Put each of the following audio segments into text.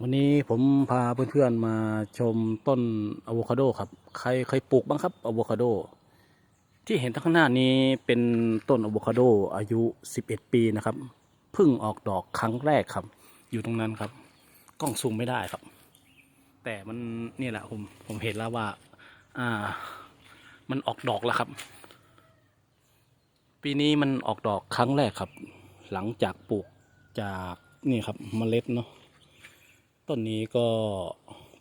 วันนี้ผมพาเพื่อนๆมาชมต้นอะโวคาโดครับ ใครใครปลูกบ้างครับอะโวคาโด ที่เห็นข้างหน้านี้เป็นต้นอะโวคาโดอายุ 11 ปีนะครับเพิ่งออกดอกครั้งแรกครับ อยู่ตรงนั้นครับ กล้องซูมไม่ได้ครับ แต่มันนี่แหละผมผมเห็นแล้วว่า อ่า มันออกดอกแล้วครับ ปีนี้มันออกดอกครั้งแรกครับ หลังจากปลูกจากนี่ครับเมล็ดเนาะ ต้นนี้ก็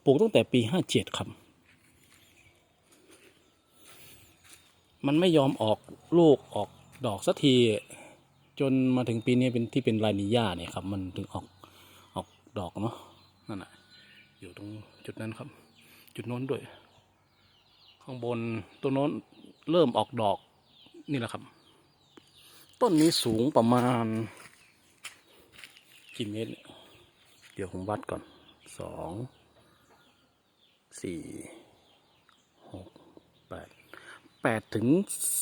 ปลูกตั้งแต่ปีห้าเจ็ดครับ มันไม่ยอมออกลูกออกดอกสักทีจนมาถึงปีนี้เป็นที่เป็นลายนิย่าเนี่ยครับ มันถึงออกออกดอกเนาะนั่นแหะอยู่ตรงจุดนั้นครับ จุดโน้นด้วย ข้างบนตัวโน้นเริ่มออกดอกนี่แหละครับ ต้นนี้สูงประมาณกี่เมตร เดี๋ยวผมวัดก่อน สองสี่หกแปดแปดถึง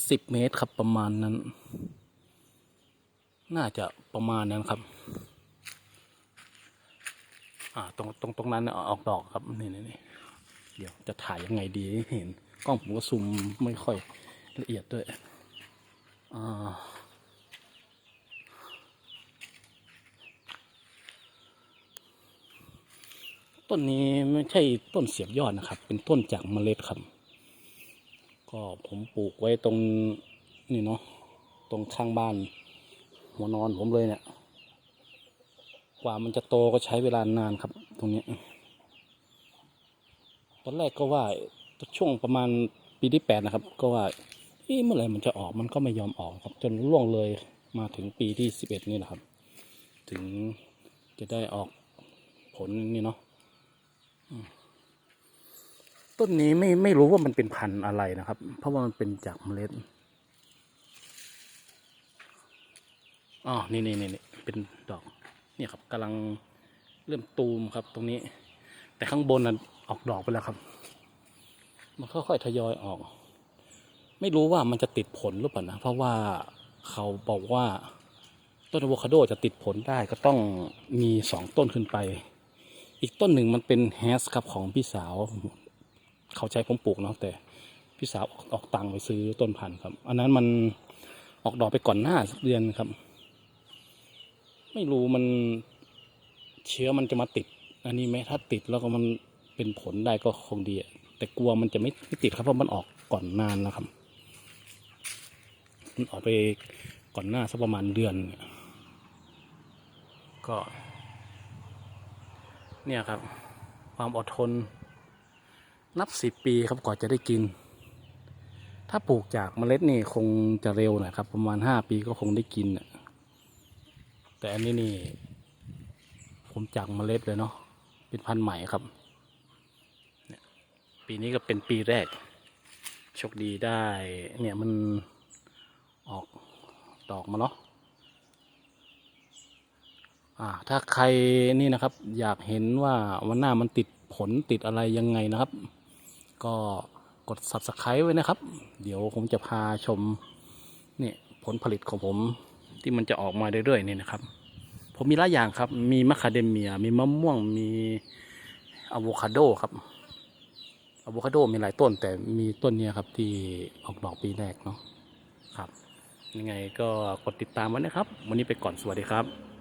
สิบเมตรครับประมาณนั้น น่าจะประมาณนั้นครับ อ่าตรงตรงตรงนั้นออกดอกครับนี่นี่เดี๋ยวจะถ่ายยังไงดีเห็น กล้องผมก็ซูมไม่ค่อยละเอียดด้วยอ่า ต้นนี้ไม่ใช่ต้นเสียบยอดนะครับ เป็นต้นจากเมล็ดครับ ก็ผมปลูกไว้ตรงนี่เนาะตรงข้างบ้าน หัวนอนผมเลยเนี่ย กว่ามันจะโตก็ใช้เวลานานครับ ตรงนี้ ตอนแรกก็ว่าช่วงประมาณปีที่แปดนะครับ ก็ว่าเอ๊ะเมื่อไหร่มันจะออกมันก็ไม่ยอมออกครับ จนล่วงเลยมาถึงปีที่สิบเอ็ดนี่แหละครับ ถึงจะได้ออกผลนี่เนาะ ต้นนี้ไม่ไม่รู้ว่ามันเป็นพันธุ์อะไรนะครับ เพราะว่ามันเป็นจากเมล็ดอ๋อนี่นี่นี่นี่เป็นดอก เนี่ยครับกำลังเริ่มตูมครับ ตรงนี้ แต่ข้างบนนั้นออกดอกไปแล้วครับ มันค่อยๆทยอยออก ไม่รู้ว่ามันจะติดผลหรือเปล่านะเพราะว่าเขาบอกว่าต้นอะโวคาโดจะติดผลได้ก็ต้องมีสองต้นขึ้นไป อีกต้นหนึ่งมันเป็นแฮสครับของพี่สาว เขาใช้ผมปลูกเนาะแต่พี่สาวออกออกตังค์ไปซื้อต้นพันธุ์ครับ อันนั้นมันออกดอกไปก่อนหน้าสักเดือนครับ ไม่รู้มันเชื้อมันจะมาติด อันนี้ไหมถ้าติดแล้วก็มันเป็นผลได้ก็คงดีอะแต่กลัวมันจะไม่ไม่ติดครับเพราะมันออกก่อนนานแล้วครับ มันออกไปก่อนหน้าสักประมาณเดือนเนี่ยก็ เนี่ยครับ ความอดทน นับสิบปีครับกว่าจะได้กิน ถ้าปลูกจากเมล็ดนี่คงจะเร็วนะครับ ประมาณห้าปีก็คงได้กินนะแต่อันนี้นี่ผมจากเมล็ดเลยเนาะเป็นพันธุ์ใหม่ครับปีนี้ก็เป็นปีแรกโชคดีได้เนี่ยมันออกดอกมาเนาะ อ่าถ้าใครนี่นะครับ อยากเห็นว่าวันหน้ามันติดผลติดอะไรยังไงนะครับ ก็กด subscribe ไว้นะครับ เดี๋ยวผมจะพาชมเนี่ยผลผลิตของผมที่มันจะออกมาเรื่อยๆนี่นะครับ ผมมีหลายอย่างครับ มีมะคาเดเมีย มีมะม่วงมีอะโวคาโดครับอะโวคาโดมีหลายต้นแต่มีต้นนี้ครับที่ออกดอกปีแรกเนาะครับ ยังไงก็กดติดตามไว้นะครับ วันนี้ไปก่อนสวัสดีครับ